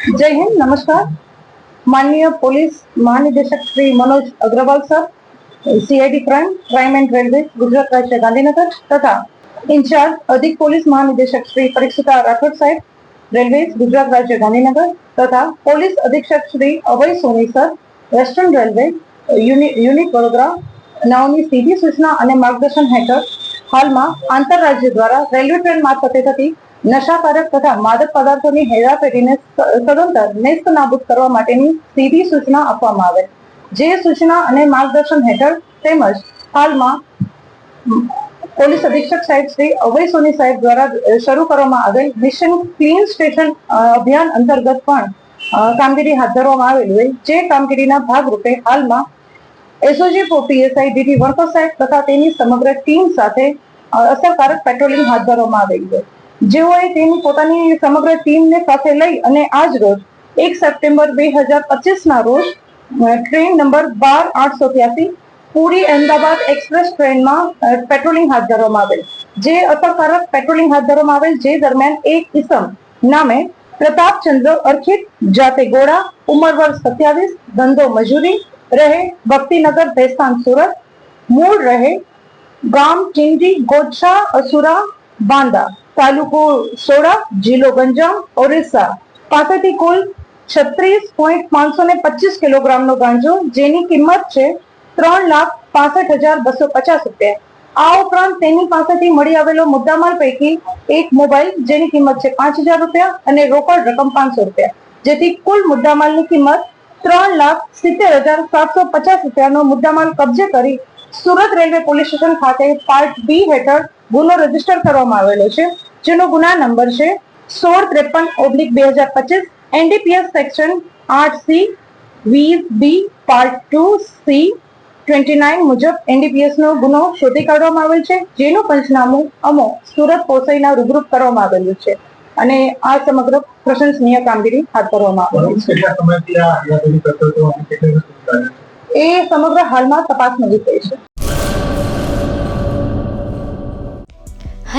જય હિન્દ, નમસ્કાર. માનનીય પોલીસ મહાનિદેશક Shri Manoj Agrawal sir, CID crime crime and railway, Gujarat રાજ્ય ગાંધીનગર તથા ઇન્ચાર્જ અધિક પોલીસ મહાનિદેશક શ્રી પરીક્ષિતા રાઠોડ સાહેબ, રેલવે, ગુજરાત રાજ્ય ગાંધીનગર તથા પોલીસ અધિક્ષક Shri Abhay Soni sir, western railway, uni- unit Vadodara, નાઓની સીધી સૂચના અને માર્ગદર્શન હેઠળ હાલમાં આંતરરાજ્ય દ્વારા રેલવે ટ્રેન મારફતે થતી નશાકારક તથા માદક પદાર્થોની હેરાફેરીને સદંતર નેસ્ત નાબૂદ કરવા માટેની સીધી સૂચના આપવામાં આવે. જે સૂચના અને માર્ગદર્શન હેઠળ તેમજ હાલમાં પોલીસ અધિક્ષક સાહેબ શ્રી અભય સોની સાહેબ દ્વારા શરૂ કરવામાં આવેલ મિશન ક્લીન સ્ટેશન અભિયાન અંતર્ગત પણ કામગીરી હાથ ધરવામાં આવેલી હોય. જે કામગીરીના ભાગરૂપે હાલમાં એસઓજી પીએસઆઈ ડીટી વણકર સાહેબ તથા તેની સમગ્ર ટીમ સાથે અસરકારક પેટ્રોલિંગ હાથ ધરવામાં આવેલી છે જેઓએ તેની પોતાની સમગ્ર ટીમને સાથે લઈ અને આજ રોજ એક સપ્ટેમ્બર બે હજાર પચીસ ના રોજ ટ્રેન નંબર બાર આઠસો ત્યાસી પુરી અમદાવાદ એક્સપ્રેસ ટ્રેનમાં પેટ્રોલિંગ હાથ ધરવામાં આવેલ. જે અસરકારક પેટ્રોલિંગ હાથ ધરવામાં આવેલ, જે દરમિયાન એક ઇસમ નામે પ્રતાપચંદ્ર અર્ખિત જાતે ગોળા, ઉંમર વર્ષ સત્યાવીસ, ધંધો મજૂરી, રહે ભક્તિનગર, ભેસ્તાન, સુરત. મૂળ રહે ગામ ચિંજી ગોછા અસુરા, બાંદા. તાલુકો સોડા, જિલ્લો ગંજામ, ઓરિસ્સા. પાસેથી કુલ છત્રીસ પોઈન્ટ પાંચસો ને પચીસ કિલોગ્રામનો ગાંજો, જેની કિંમત છે ત્રણ લાખ પાસઠ હજાર બસો પચાસ રૂપિયા. આ ઉપરાંત તેની પાસેથી મળી આવેલો મુદ્દામાલ પૈકી એક મોબાઈલ, જેની કિંમત છે પાંચ હજાર રૂપિયા, અને રોકડ રકમ પાંચસો રૂપિયા. જેથી કુલ મુદ્દામાલની કિંમત ત્રણ લાખ સિત્તેર હજાર સાતસો પચાસ રૂપિયાનો મુદ્દામાલ કબજે કરી સુરત રેલવે પોલીસ સ્ટેશન ખાતે પાર્ટ બી હેઠળ ગુનો રજિસ્ટર કરવામાં આવેલો છે જેનો ગુના નંબર છે સોળ ત્રેપન ઓબ્લિક બે હજાર પચીસ એનડીપીએસ સેક્શન આઠ સી વીસ B part two C twenty nine મુજબ એનડીપીએસનો ગુનો શોધી કાઢવામાં આવેલ છે જેનું પંચનામું અમો સુરત પોસઈના રૂબરૂપ કરવામાં આવેલું છે. અને આ સમગ્ર પ્રશંસનીય કામગીરી હાથ ધરવામાં આવેલી છે? એ સમગ્ર હાલમાં તપાસનો વિષય છે.